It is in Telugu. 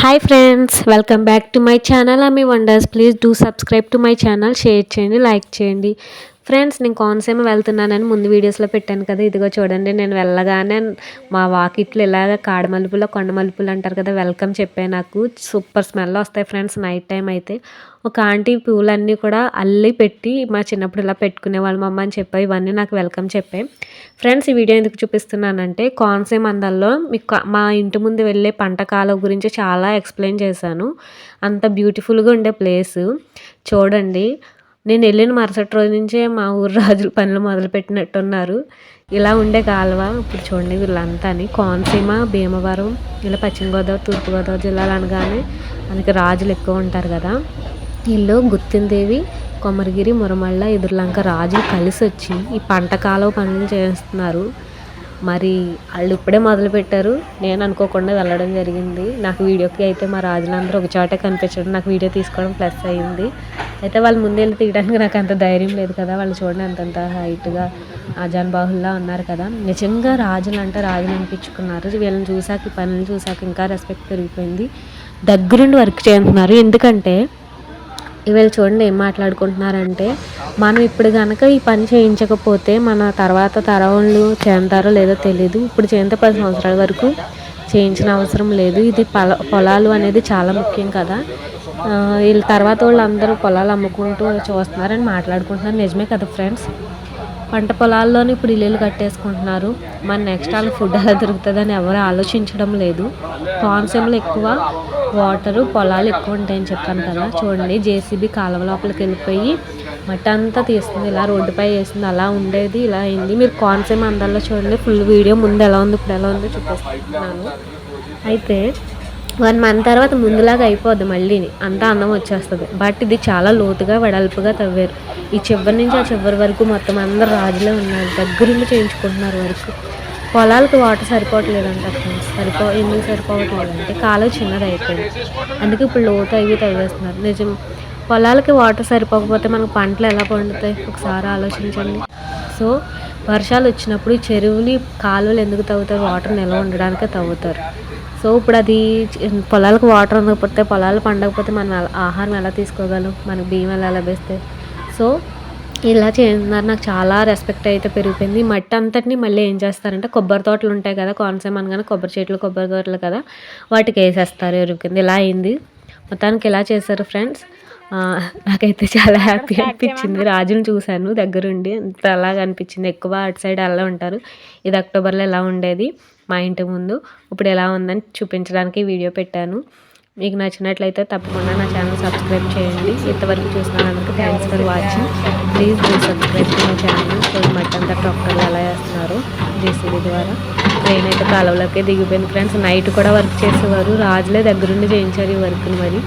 Hi friends welcome back to my channel. Me wonders. Please do subscribe to my channel share చేయండి లైక్ చేయండి. ఫ్రెండ్స్ నేను కోనసీమ వెళ్తున్నానని ముందు వీడియోస్లో పెట్టాను కదా ఇదిగో చూడండి నేను వెళ్ళగానే మా వాకిట్లు ఇలాగ కాడ మలుపులో కొండ మలుపులు అంటారు కదా వెల్కమ్ చెప్పే నాకు సూపర్ స్మెల్ వస్తాయి ఫ్రెండ్స్ నైట్ టైం అయితే. ఒక ఆంటీ పూలన్నీ కూడా అల్లి పెట్టి మా చిన్నప్పుడు ఇలా పెట్టుకునే వాళ్ళు అని చెప్పాయి ఇవన్నీ నాకు వెల్కమ్ చెప్పాయి ఫ్రెండ్స్ ఈ వీడియో ఎందుకు చూపిస్తున్నానంటే కోనసీమ అందాల్లో మీకు మా ఇంటి ముందు వెళ్ళే పంట కాలం గురించి చాలా ఎక్స్ప్లెయిన్ చేశాను. అంత బ్యూటిఫుల్గా ఉండే ప్లేస్. చూడండి నేను వెళ్ళిన మరుసటి రోజు నుంచే మా ఊరు రాజులు పనులు మొదలుపెట్టినట్టున్నారు. ఇలా ఉండే కాలువ ఇప్పుడు చూడండి వీళ్ళంతా అని కోనసీమ భీమవరం ఇలా పశ్చిమ గోదావరి తూర్పుగోదావరి జిల్లాలు అనగానే మనకి రాజులు ఎక్కువ ఉంటారు కదా. వీళ్ళు గుత్తిందేవి కొమరగిరి మురమళ్ళ ఎదుర్లంక రాజులు కలిసి వచ్చి ఈ పంట కాలువ పనులు చేస్తున్నారు. మరి వాళ్ళు ఇప్పుడే మొదలుపెట్టారు. నేను అనుకోకుండా వెళ్ళడం జరిగింది. నాకు వీడియోకి అయితే మా రాజులందరూ ఒక చోటే కనిపించడం నాకు వీడియో తీసుకోవడం ప్లస్ అయ్యింది అయితే వాళ్ళు ముందు వెళ్ళి తీయడానికి నాకు అంత ధైర్యం లేదు కదా. వాళ్ళు చూడండి అంతంత హైట్గా అజాన్ బాహుల్లా ఉన్నారు కదా. నిజంగా రాజులు అంటే రాజులు అనిపించుకున్నారు. వీళ్ళని చూసాక ఈ పనులు చూసాక ఇంకా రెస్పెక్ట్ పెరిగిపోయింది. దగ్గరుండి వర్క్ చేస్తున్నారు. ఎందుకంటే వీళ్ళు చూడండి ఏం మాట్లాడుకుంటున్నారంటే మనం ఇప్పుడు కనుక ఈ పని చేయించకపోతే మన తర్వాత తరవాళ్ళు చేంతారో లేదో తెలియదు ఇప్పుడు చేంత పది సంవత్సరాల వరకు చేయించిన అవసరం లేదు. ఇది పొల పొలాలు అనేది చాలా ముఖ్యం కదా. వీళ్ళ తర్వాత వాళ్ళు అందరూ పొలాలు అమ్ముకుంటూ చూస్తున్నారని మాట్లాడుకుంటున్నారు. నిజమే కదా ఫ్రెండ్స్? పంట పొలాల్లోనే ఇప్పుడు ఇల్లు కట్టేసుకుంటున్నారు. మన నెక్స్ట్ వాళ్ళ ఫుడ్ ఎలా దొరుకుతుందని ఎవరు ఆలోచించడం లేదు. కోనసీమలో ఎక్కువ వాటరు పొలాలు ఎక్కువ ఉంటాయని చెప్పాను కదా. చూడండి జేసీబీ కాలువ లోపలికి వెళ్ళిపోయి మట్టి అంతా తీస్తుంది. ఇలా రోడ్డుపై వేసింది అలా ఉండేది ఇలా అయింది. మీరు కోనసీమ అందాల్లో చూడండి ఫుల్ వీడియో ముందు ఎలా ఉంది ఇప్పుడు ఎలా ఉందో చూపిస్తున్నాను. అయితే వన్ మంత్ తర్వాత ముందులాగా అయిపోద్ది మళ్ళీ అంతా అన్నం వచ్చేస్తుంది. బట్ ఇది చాలా లోతుగా వెడల్పుగా తవ్వారు. ఈ చివరి నుంచి ఆ చివరి వరకు మొత్తం అందరు రాజులే ఉన్నారు. దగ్గరుండి చేయించుకుంటున్నారు వరకు. పొలాలకు వాటర్ సరిపోవట్లేదంట ఫ్రెండ్స్ సరిపో ఎందుకు సరిపోవట్లేదంటే కాలువ చిన్నది అయిపోయింది. అందుకే ఇప్పుడు లోతు అవి తవ్వేస్తున్నారు. నిజం. పొలాలకి వాటర్ సరిపోకపోతే మనకు పంటలు ఎలా పండుతాయి? ఒకసారి ఆలోచించండి. సో వర్షాలు వచ్చినప్పుడు ఈ చెరువుని కాలువలు ఎందుకు తవ్వుతారు? వాటర్ నిల్వ ఉండడానికే తవ్వుతారు. సో ఇప్పుడు అది పొలాలకు వాటర్ ఉండకపోతే పొలాలు పండకపోతే మనం ఆహారం ఎలా తీసుకోగలం? మనకు బియ్యం ఎలా లభిస్తాయి సో ఇలా చేస్తున్నారు. నాకు చాలా రెస్పెక్ట్ అయితే పెరిగిపోయింది. మట్టి అంతటిని మళ్ళీ ఏం చేస్తారంటే కొబ్బరి తోటలు ఉంటాయి కదా కోనసీమ అనగానే కొబ్బరి చెట్లు కొబ్బరి తోటలు కదా వాటికి వేసేస్తారు ఎరువు కింద ఇలా అయింది. మొత్తానికి ఇలా చేశారు ఫ్రెండ్స్ నాకైతే చాలా హ్యాపీ అనిపించింది. రాజుని చూశాను దగ్గరుండి. అంత అలాగ అనిపించింది. ఎక్కువ అటు సైడ్ అలా ఉంటారు. ఇది అక్టోబర్లో ఎలా ఉండేది? మా ఇంటి ముందు. ఇప్పుడు ఎలా ఉందని చూపించడానికి వీడియో పెట్టాను. మీకు నచ్చినట్లయితే తప్పకుండా నా ఛానల్ సబ్స్క్రైబ్ చేయండి. ఇంతవరకు చూసినందుకు thanks for watching please do subscribe to my channel so mutton అంతా ఎలా వేస్తున్నారు జేసీబీ ద్వారా. ట్రైన్ అయితే కాలువలోకే దిగిపోయింది. ఫ్రెండ్స్ నైట్ కూడా వర్క్ చేసేవారు. రాజులే దగ్గరుండి చేయించారు ఈ వర్క్ని మరి.